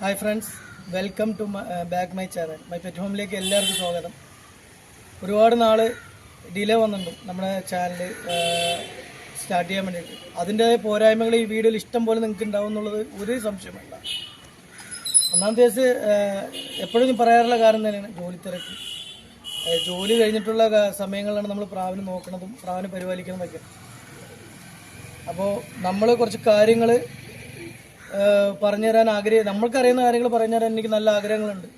Hi friends welcome to back my channel my pet ഹോമിലേക്ക് എല്ലാവർക്കും സ്വാഗതം. ഒരുപാട് നാൾ ഡിലേ വന്നിട്ടുണ്ട് നമ്മുടെ ചാനൽ സ്റ്റാർട്ട് ചെയ്യാൻ വേണ്ടിയിട്ട്. അതിന്റെ പോരായ്മകൾ ഈ വീഡിയോയിൽ ഇഷ്ടം പോലെ നിങ്ങൾക്ക് ഉണ്ടാവും എന്നുള്ളത് ഒരു സംശയമല്ല ഒന്നാമത്തെ കേസ് എപ്പോഴും ഞാൻ പറയാറുള്ള കാരണം തന്നെയാണ് ജോലി തിരക്ക്. ജോലി കഴിഞ്ഞിട്ടുള്ള സമയങ്ങളിലാണ് നമ്മൾ പ്രാവിനെ നോക്കണതും പ്രാവിനെ പരിപാലിക്കുന്നതൊക്കെ അപ്പോൾ നമ്മൾ കുറച്ച് കാര്യങ്ങൾ പറഞ്ഞു തരാൻ ആഗ്രഹം നമ്മൾക്കറിയുന്ന കാര്യങ്ങൾ പറഞ്ഞു തരാൻ എനിക്ക് നല്ല ആഗ്രഹങ്ങളുണ്ട്.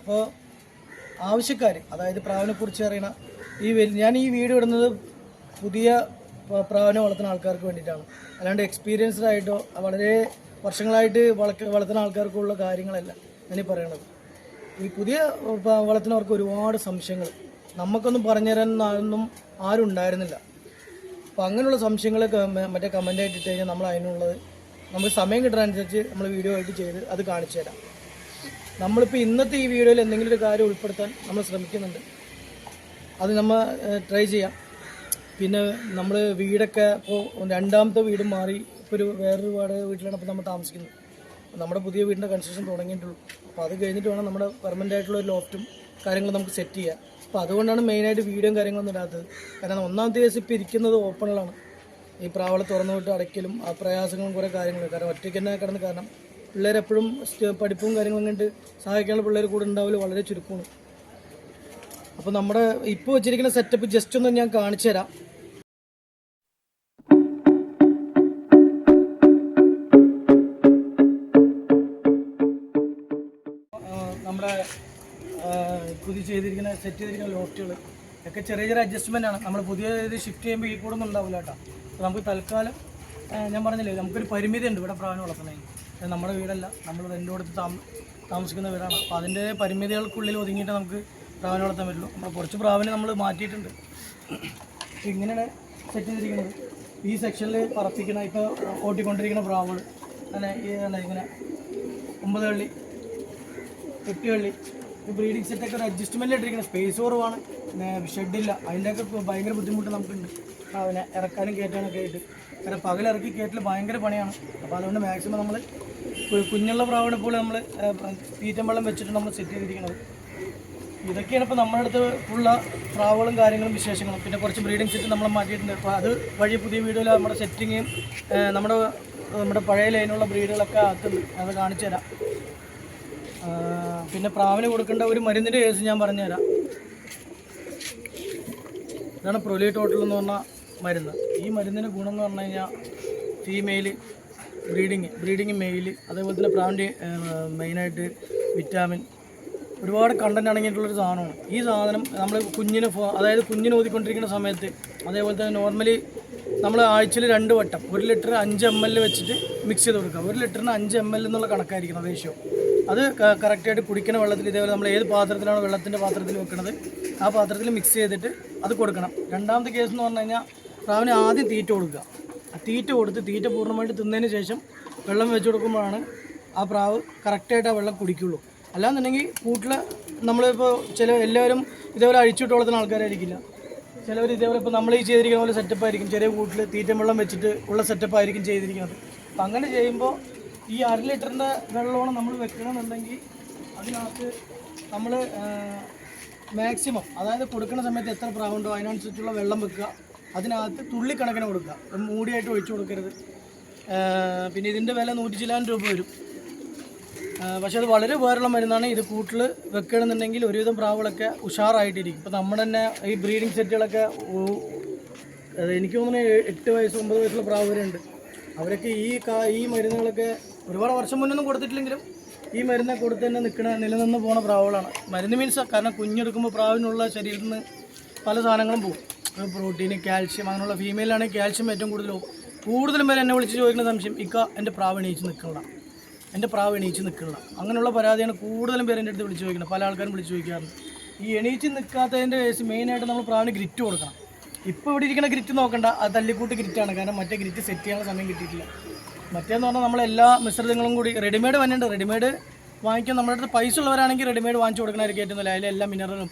അപ്പോൾ ആവശ്യക്കാർ അതായത് പ്രാവിനെ കുറിച്ച് അറിയണ ഈ ഞാൻ ഈ വീഡിയോ ഇടുന്നത് പുതിയ പ്രാവിനെ വളർത്തുന്ന ആൾക്കാർക്ക് വേണ്ടിയിട്ടാണ്. അല്ലാണ്ട് എക്സ്പീരിയൻസ്ഡ് ആയിട്ടോ വളരെ വർഷങ്ങളായിട്ട് വളക്ക വളർത്തുന്ന ആൾക്കാർക്കുള്ള കാര്യങ്ങളല്ല ഞാനീ പറയണത്. ഈ പുതിയ വളർത്തുന്നവർക്ക് ഒരുപാട് സംശയങ്ങൾ. നമുക്കൊന്നും പറഞ്ഞു തരാൻ ഒന്നും ആരും ഉണ്ടായിരുന്നില്ല. അപ്പം അങ്ങനെയുള്ള സംശയങ്ങൾ മറ്റേ കമന്റ് ആയിട്ട് ഇട്ട് കഴിഞ്ഞാൽ നമ്മൾ അതിനുള്ളത് നമുക്ക് സമയം കിട്ടുന്നതനുസരിച്ച് നമ്മൾ വീഡിയോ ആയിട്ട് ചെയ്ത് അത് കാണിച്ചു തരാം. നമ്മളിപ്പോൾ ഇന്നത്തെ ഈ വീഡിയോയിൽ എന്തെങ്കിലും ഒരു കാര്യം ഉൾപ്പെടുത്താൻ നമ്മൾ ശ്രമിക്കുന്നുണ്ട്. അത് നമ്മൾ ട്രൈ ചെയ്യാം. പിന്നെ നമ്മൾ വീടൊക്കെ ഇപ്പോൾ രണ്ടാമത്തെ വീട് മാറി ഇപ്പോൾ ഒരു വേറൊരു വാടക വീട്ടിലാണ് ഇപ്പോൾ നമ്മൾ താമസിക്കുന്നത്. നമ്മുടെ പുതിയ വീടിന്റെ കൺസ്ട്രക്ഷൻ തുടങ്ങിയിട്ടുള്ളൂ. അപ്പോൾ അത് കഴിഞ്ഞിട്ട് വേണം നമ്മുടെ പെർമനന്റ് ആയിട്ടുള്ള ഒരു ലോഫ്റ്റും കാര്യങ്ങളും നമുക്ക് സെറ്റ് ചെയ്യാം അപ്പോൾ അതുകൊണ്ടാണ് മെയിനായിട്ട് വീഡിയോയും കാര്യങ്ങളൊന്നും ഇടാത്തത്. കാരണം ഒന്നാമത്തെ ദിവസം ഇപ്പോൾ ഇരിക്കുന്നത് ഓപ്പണിലാണ് ഈ പ്രാവളെ തുറന്നു വിട്ട് അടയ്ക്കലും ആ പ്രയാസങ്ങളും കുറേ കാര്യങ്ങളും കാരണം ഒറ്റയ്ക്ക് തന്നെ കിടന്ന് കാരണം പിള്ളേരെപ്പോഴും പഠിപ്പും കാര്യങ്ങളും കണ്ട് സഹായിക്കാനുള്ള പിള്ളേർ കൂടെ ഉണ്ടാവില്ല വളരെ ചുരുക്കമാണ്. അപ്പോൾ നമ്മുടെ ഇപ്പോൾ വെച്ചിരിക്കുന്ന സെറ്റപ്പ് ജസ്റ്റ് ഒന്ന് ഞാൻ കാണിച്ചു തരാം. നമ്മുടെ പുതിയ ചെയ്തിരിക്കുന്ന സെറ്റ് ചെയ്തിരിക്കുന്ന ലോട്ടുകൾ ഒക്കെ ചെറിയ ചെറിയ അഡ്ജസ്റ്റ്മെന്റ് ആണ്. നമ്മൾ പുതിയ ഇത് ഷിഫ്റ്റ് ചെയ്യുമ്പോൾ ഈ കൂടെ ഒന്നും ഉണ്ടാവില്ല കേട്ടോ. നമുക്ക് തൽക്കാലം ഞാൻ പറഞ്ഞില്ലേ നമുക്കൊരു പരിമിതി ഉണ്ട് ഇവിടെ പ്രാവിനെ വളർത്തണമെങ്കിൽ നമ്മുടെ വീടല്ല നമ്മൾ റെന്റ് കൊടുത്ത് താമ താമസിക്കുന്ന വീടാണ്. അപ്പോൾ അതിന്റെ പരിമിതികൾക്കുള്ളിൽ ഒതുങ്ങിയിട്ട് നമുക്ക് പ്രാവിനെ വളർത്താൻ പറ്റുള്ളൂ. നമ്മൾ കുറച്ച് പ്രാവിനെ നമ്മൾ മാറ്റിയിട്ടുണ്ട്. അപ്പോൾ ഇങ്ങനെയാണ് സെറ്റ് ചെയ്തിരിക്കുന്നത്. ഈ സെക്ഷനിൽ പറപ്പിക്കണ ഇപ്പോൾ ഓട്ടിക്കൊണ്ടിരിക്കുന്ന പ്രാവുകൾ അങ്ങനെ ഈ ഇങ്ങനെ. ഒമ്പത് കള്ളി എട്ട് കള്ളി ഈ ബ്രീഡിംഗ് സെറ്റൊക്കെ ഒരു അഡ്ജസ്റ്റ്മെന്റ് ഇട്ടിരിക്കണം സ്പേസ് കുറവാണ്. പിന്നെ ഷെഡില്ല അതിന്റെയൊക്കെ ഭയങ്കര ബുദ്ധിമുട്ട് നമുക്കുണ്ട്. അവനെ ഇറക്കാനും കയറ്റാനൊക്കെ ആയിട്ട്. കാരണം പകലിറക്കി കയറ്റൽ ഭയങ്കര പണിയാണ്. അപ്പോൾ അതുകൊണ്ട് മാക്സിമം നമ്മൾ കുഞ്ഞുള്ള പ്രാവിനെ പോലെ നമ്മൾ തീറ്റം വെള്ളം വെച്ചിട്ട് നമ്മൾ സെറ്റ് ചെയ്തിരിക്കുന്നത് ഇതൊക്കെയാണ് ഇപ്പോൾ നമ്മുടെ അടുത്ത് ഉള്ള പ്രാവുകളും കാര്യങ്ങളും വിശേഷങ്ങളും. പിന്നെ കുറച്ച് ബ്രീഡിംഗ് സെറ്റ് നമ്മൾ മാറ്റിയിട്ടുണ്ട്. അപ്പോൾ അത് വഴി പുതിയ വീഡിയോയിൽ നമ്മുടെ സെറ്റിങ്ങും നമ്മുടെ നമ്മുടെ പഴയ ലൈനുള്ള ബ്രീഡുകളൊക്കെ ആക്കുന്നുണ്ട് അത് കാണിച്ചു തരാം പിന്നെ പ്രാവിന് കൊടുക്കേണ്ട ഒരു മരുന്നിന്റെ കേസ് ഞാൻ പറഞ്ഞുതരാം. ഇതാണ് പ്രൊലി ടോട്ടൽ എന്ന് പറഞ്ഞ മരുന്ന്. ഈ മരുന്നിന്റെ ഗുണം എന്ന് പറഞ്ഞു കഴിഞ്ഞാൽ ഫീമെയിൽ ബ്രീഡിങ് ബ്രീഡിങ് മെയിൽ അതേപോലെ തന്നെ പ്രാവിന്റെ മെയിനായിട്ട് വിറ്റാമിൻ ഒരുപാട് കണ്ടന്റ് അടങ്ങിയിട്ടുള്ളൊരു സാധനമാണ്. ഈ സാധനം നമ്മൾ കുഞ്ഞിന് അതായത് കുഞ്ഞിന് ഊതിക്കൊണ്ടിരിക്കുന്ന സമയത്ത് അതേപോലെ തന്നെ നോർമലി നമ്മൾ ആഴ്ചയിൽ രണ്ട് വട്ടം ഒരു ലിറ്റർ അഞ്ച് എം എൽ വെച്ചിട്ട് മിക്സ് ചെയ്ത് കൊടുക്കുക. ഒരു ലിറ്ററിന് അഞ്ച് എം എൽ എന്നുള്ള കണക്കായിരിക്കണം റേഷ്യോ അത് കറക്റ്റായിട്ട് കുടിക്കണ വെള്ളത്തിൽ ഇതേപോലെ നമ്മൾ ഏത് പാത്രത്തിലാണോ വെള്ളത്തിന്റെ പാത്രത്തിൽ വെക്കുന്നത് ആ പാത്രത്തിൽ മിക്സ് ചെയ്തിട്ട് അത് കൊടുക്കണം. രണ്ടാമത്തെ കേസ് എന്ന് പറഞ്ഞു കഴിഞ്ഞാൽ പ്രാവിന് ആദ്യം തീറ്റ കൊടുക്കുക. തീറ്റ കൊടുത്ത് തീറ്റ പൂർണമായിട്ട് തിന്നതിന് ശേഷം വെള്ളം വെച്ച് കൊടുക്കുമ്പോഴാണ് ആ പ്രാവ് കറക്റ്റായിട്ട് ആ വെള്ളം കുടിക്കുള്ളൂ. അല്ലാന്നുണ്ടെങ്കിൽ കൂട്ടിൽ നമ്മളിപ്പോൾ ചില എല്ലാവരും ഇതേപോലെ അഴിച്ചിട്ട് വളർത്തുന്ന ആൾക്കാരായിരിക്കില്ല. ചിലവർ ഇതേപോലെ ഇപ്പോൾ നമ്മൾ ഈ ചെയ്തിരിക്കുന്ന പോലെ സെറ്റപ്പ് ആയിരിക്കും. ചെറിയ കൂട്ടിൽ തീറ്റ വെള്ളം വെച്ചിട്ട് ഉള്ള സെറ്റപ്പ് ആയിരിക്കും ചെയ്തിരിക്കുന്നത്. അപ്പം അങ്ങനെ ചെയ്യുമ്പോൾ ഈ അര ലിറ്ററിന്റെ വെള്ളമാണ് നമ്മൾ വെക്കണമെന്നുണ്ടെങ്കിൽ അതിനകത്ത് നമ്മൾ മാക്സിമം അതായത് കൊടുക്കുന്ന സമയത്ത് എത്ര പ്രാവുണ്ടോ അതിനനുസരിച്ചുള്ള വെള്ളം വെക്കുക. അതിനകത്ത് തുള്ളിക്കണക്കിന് കൊടുക്കുക. മൂടിയായിട്ട് ഒഴിച്ചു കൊടുക്കരുത്. പിന്നെ ഇതിന്റെ വില നൂറ്റി ചില്ലാൻ രൂപ വരും. പക്ഷേ അത് വളരെ ഉപകാരമുള്ള മരുന്നാണ്. ഇത് കൂട്ടിൽ വെക്കണമെന്നുണ്ടെങ്കിൽ ഒരുവിധം പ്രാവുകളൊക്കെ ഉഷാറായിട്ടിരിക്കും. ഇപ്പം നമ്മുടെ തന്നെ ഈ ബ്രീഡിംഗ് സെറ്റുകളൊക്കെ എനിക്ക് തോന്നുന്നു എട്ട് വയസ്സ് ഒമ്പത് വയസ്സുള്ള പ്രാവ് വരെ ഉണ്ട് അവരൊക്കെ ഈ ഈ മരുന്നുകളൊക്കെ ഒരുപാട് വർഷം മുന്നൊന്നും കൊടുത്തിട്ടില്ലെങ്കിലും ഈ മരുന്ന് കൊടുത്ത് തന്നെ നിൽക്കണ നിലനിന്ന് പോണ പ്രാവുകളാണ്. മരുന്ന് മീൻസ് കാരണം കുഞ്ഞെടുക്കുമ്പോൾ പ്രാവിനുള്ള ശരീരത്തിൽ നിന്ന് പല സാധനങ്ങളും പോകും. പ്രോട്ടീൻ കാൽഷ്യം അങ്ങനെയുള്ള ഫീമെയിലാണെങ്കിൽ കാൽഷ്യം ഏറ്റവും കൂടുതൽ പോകും. കൂടുതലും പേര് എന്നെ വിളിച്ച് ചോദിക്കുന്ന സംശയം ഇക്ക എന്റെ പ്രാവ് എണീച്ച് നിൽക്കണം എന്റെ പ്രാവ് എണീച്ച് നിൽക്കണം അങ്ങനെയുള്ള പരാതിയാണ് കൂടുതലും പേര് എന്റെ അടുത്ത് വിളിച്ച് ചോദിക്കുന്നത്. പല ആൾക്കാരും വിളിച്ച് ചോദിക്കാറുണ്ട്. ഈ എണീച്ച് നിൽക്കാത്തതിന്റെ കേസ് മെയിനായിട്ട് നമ്മൾ പ്രാവിന് ഗ്രിറ്റ് കൊടുക്കണം. ഇപ്പോൾ ഇവിടെ ഇരിക്കുന്ന ഗ്രിറ്റ് നോക്കണ്ട. അത് തല്ലിക്കൂട്ട് ഗ്രിറ്റാണ് കാരണം മറ്റേ ഗ്രിറ്റ് സെറ്റ് ചെയ്യാനുള്ള സമയം കിട്ടിയിട്ടില്ല. മറ്റേന്ന് പറഞ്ഞാൽ നമ്മൾ എല്ലാ മിശ്രിതങ്ങളും കൂടി റെഡിമെയ്ഡ് വന്നിട്ടുണ്ട്. റെഡിമെയ്ഡ് വാങ്ങിക്കാൻ നമ്മുടെ അടുത്ത് പൈസ ഉള്ളവരാണെങ്കിൽ റെഡിമെയ്ഡ് വാങ്ങിച്ചു കൊടുക്കണമായിരിക്കും ഏറ്റവും നല്ല അതിലെ എല്ലാ മിനറലും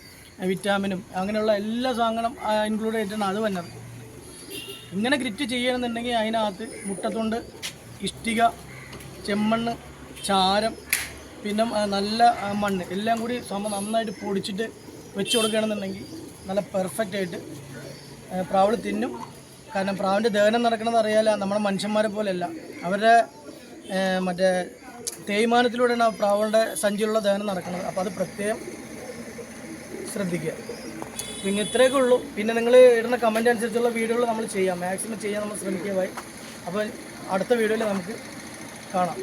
വിറ്റാമിനും അങ്ങനെയുള്ള എല്ലാ സാധനങ്ങളും ഇൻക്ലൂഡ് ചെയ്തിട്ടാണ് അത് വന്നത്. ഇങ്ങനെ ഗ്രിറ്റ് ചെയ്യണമെന്നുണ്ടെങ്കിൽ അതിനകത്ത് മുട്ടത്തൊണ്ട് ഇഷ്ടിക ചെമ്മണ്ണ് ചാരം പിന്നെ നല്ല മണ്ണ് എല്ലാം കൂടി സമ നന്നായിട്ട് പൊടിച്ചിട്ട് വെച്ച് കൊടുക്കുകയാണെന്നുണ്ടെങ്കിൽ നല്ല പെർഫെക്റ്റ് ആയിട്ട് ആ, പ്രാവിൾ തിന്നും. കാരണം പ്രാവിന്റെ ദഹനം നടക്കണമെന്ന് അറിയാല നമ്മുടെ മനുഷ്യന്മാരെ പോലെയല്ല. അവരുടെ മറ്റേ തേയ്മാനത്തിലൂടെയാണ് ആ പ്രാവുകളുടെ സഞ്ചിയിലുള്ള ദഹനം നടക്കുന്നത്. അപ്പോൾ അത് പ്രത്യേകം ശ്രദ്ധിക്കുക. പിന്നെ ഇത്രയൊക്കെ ഉള്ളൂ. പിന്നെ നിങ്ങൾ ഇടുന്ന കമന്റ് അനുസരിച്ചുള്ള വീഡിയോകൾ നമ്മൾ ചെയ്യാം. മാക്സിമം ചെയ്യാൻ നമ്മൾ ശ്രമിക്കുകയായി അപ്പോൾ അടുത്ത വീഡിയോയിൽ നമുക്ക് കാണാം.